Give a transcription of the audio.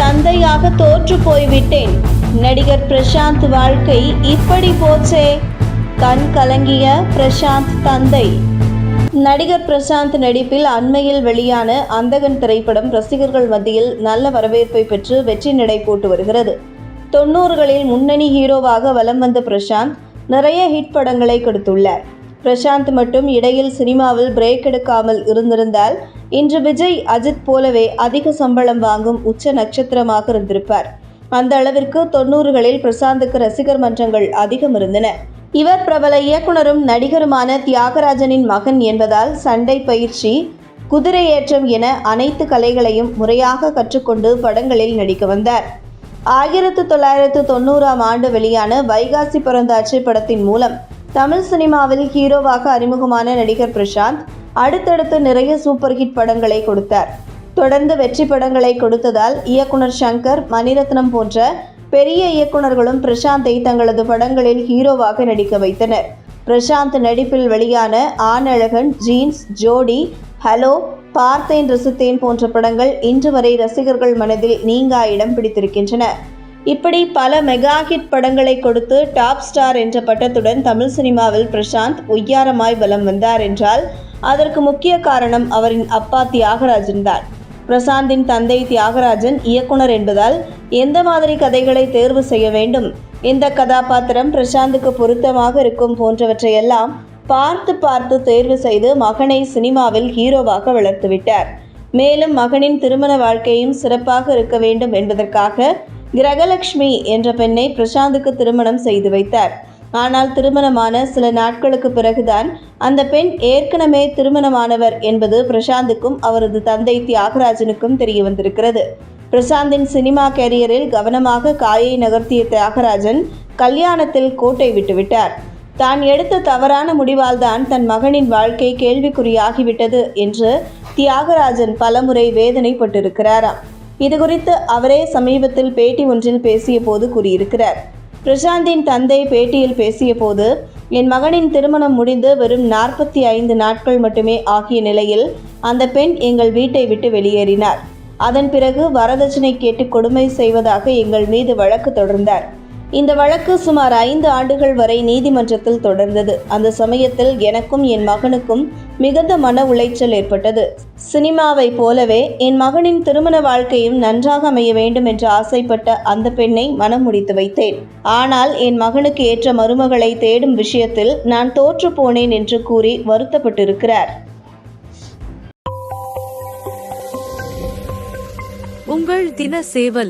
தந்தையாக தோற்று போய்விட்டேன். நடிகர் பிரசாந்த் வாழ்க்கை இப்படி போச்சே. கண் கலங்கிய பிரசாந்த் தந்தை. நடிகர் பிரசாந்த் நடிப்பில் அண்மையில் வெளியான அந்தகன் திரைப்படம் ரசிகர்கள் மத்தியில் நல்ல வரவேற்பை பெற்று வெற்றி நடை போட்டு வருகிறது. தொண்ணூறுகளில் முன்னணி ஹீரோவாக வலம் வந்த பிரசாந்த் நிறைய ஹிட் படங்களை கொடுத்துள்ளார். பிரசாந்த் மட்டும் இடையில் சினிமாவில் பிரேக் எடுக்காமல் இருந்திருந்தால் இன்று விஜய் அஜித் போலவே அதிக சம்பளம் வாங்கும் உச்ச நட்சத்திரமாக இருந்திருப்பார். அந்த அளவிற்கு தொண்ணூறுகளில் பிரசாந்துக்கு ரசிகர் மன்றங்கள் அதிகம் இருந்தன. இவர் பிரபல இயக்குனரும் நடிகருமான தியாகராஜனின் மகன் என்பதால் சண்டை பயிற்சி குதிரை ஏற்றம் என அனைத்து கலைகளையும் முறையாக கற்றுக்கொண்டு படங்களில் நடிக்க வந்தார். ஆயிரத்து தொள்ளாயிரத்து தொண்ணூறாம் ஆண்டு வெளியான வைகாசி பிறந்தாச்சு படத்தின் மூலம் தமிழ் சினிமாவில் ஹீரோவாக அறிமுகமான நடிகர் பிரசாந்த் அடுத்தடுத்து நிறைய சூப்பர் ஹிட் படங்களை கொடுத்தார். தொடர்ந்து வெற்றி படங்களை கொடுத்ததால் இயக்குனர் சங்கர் மணிரத்னம் போன்ற பெரிய இயக்குனர்களும் பிரசாந்தை தங்களது படங்களில் ஹீரோவாக நடிக்க வைத்தனர். பிரசாந்த் நடிப்பில் வெளியான ஆனழகன் ஜீன்ஸ் ஜோடி ஹலோ பார்த்தேன் ரசித்தேன் போன்ற படங்கள் இன்று வரை ரசிகர்கள் மனதில் நீங்கா இடம் பிடித்திருக்கின்றன. இப்படி பல மெகா ஹிட் படங்களை கொடுத்து டாப் ஸ்டார் என்ற பட்டத்துடன் தமிழ் சினிமாவில் பிரசாந்த் ஒய்யாரமாய் வலம் வந்தார் என்றால் அதற்கு முக்கிய காரணம் அவரின் அப்பா தியாகராஜன் தான். பிரசாந்தின் தந்தை தியாகராஜன் இயக்குனர் என்பதால் எந்த மாதிரி கதைகளை தேர்வு செய்ய வேண்டும் எந்த கதாபாத்திரம் பிரசாந்துக்கு பொருத்தமாக இருக்கும் போன்றவற்றையெல்லாம் பார்த்து பார்த்து தேர்வு செய்து மகனை சினிமாவில் ஹீரோவாக வளர்த்துவிட்டார். மேலும் மகனின் திருமண வாழ்க்கையும் சிறப்பாக இருக்க வேண்டும் என்பதற்காக கிரகலட்சுமி என்ற பெண்ணை பிரசாந்துக்கு திருமணம் செய்து வைத்தார். ஆனால் திருமணமான சில நாட்களுக்கு பிறகுதான் அந்த பெண் ஏற்கனவே திருமணமானவர் என்பது பிரசாந்துக்கும் அவரது தந்தை தியாகராஜனுக்கும் தெரிய வந்திருக்கிறது. பிரசாந்தின் சினிமா கேரியரில் கவனமாக காயை நகர்த்திய தியாகராஜன் கல்யாணத்தில் கோட்டை விட்டுவிட்டார் தான் எடுத்த தவறான முடிவால் தான் தன் மகனின் வாழ்க்கை கேள்விக்குறியாகிவிட்டது என்று தியாகராஜன் பலமுறை வேதனைப்பட்டிருக்கிறாராம். இதுகுறித்து அவரே சமீபத்தில் பேட்டி ஒன்றில் பேசிய போது கூறியிருக்கிறார். பிரசாந்தின் தந்தை பேட்டியில் பேசியபோது என் மகனின் திருமணம் முடிந்து வெறும் நாற்பத்தி ஐந்து நாட்கள் மட்டுமே ஆகிய நிலையில் அந்த பெண் எங்கள் வீட்டை விட்டு வெளியேறினார். அதன் பிறகு வரதட்சணை கேட்டு கொடுமை செய்வதாக எங்கள் மீது வழக்கு தொடர்ந்தார். இந்த வழக்கு சுமார் ஐந்து ஆண்டுகள் வரை நீதிமன்றத்தில் தொடர்ந்தது. அந்த சமயத்தில் எனக்கும் என் மகனுக்கும் மிகுந்த மன உளைச்சல் ஏற்பட்டது. சினிமாவை போலவே என் மகனின் திருமண வாழ்க்கையும் நன்றாக அமைய வேண்டும் என்று ஆசைப்பட்ட அந்த பெண்ணை மனம் முடித்து வைத்தேன். ஆனால் என் மகனுக்கு ஏற்ற மருமகளை தேடும் விஷயத்தில் நான் தோற்று போனேன் என்று கூறி வருத்தப்பட்டிருக்கிறார். உங்கள் தின சேவல்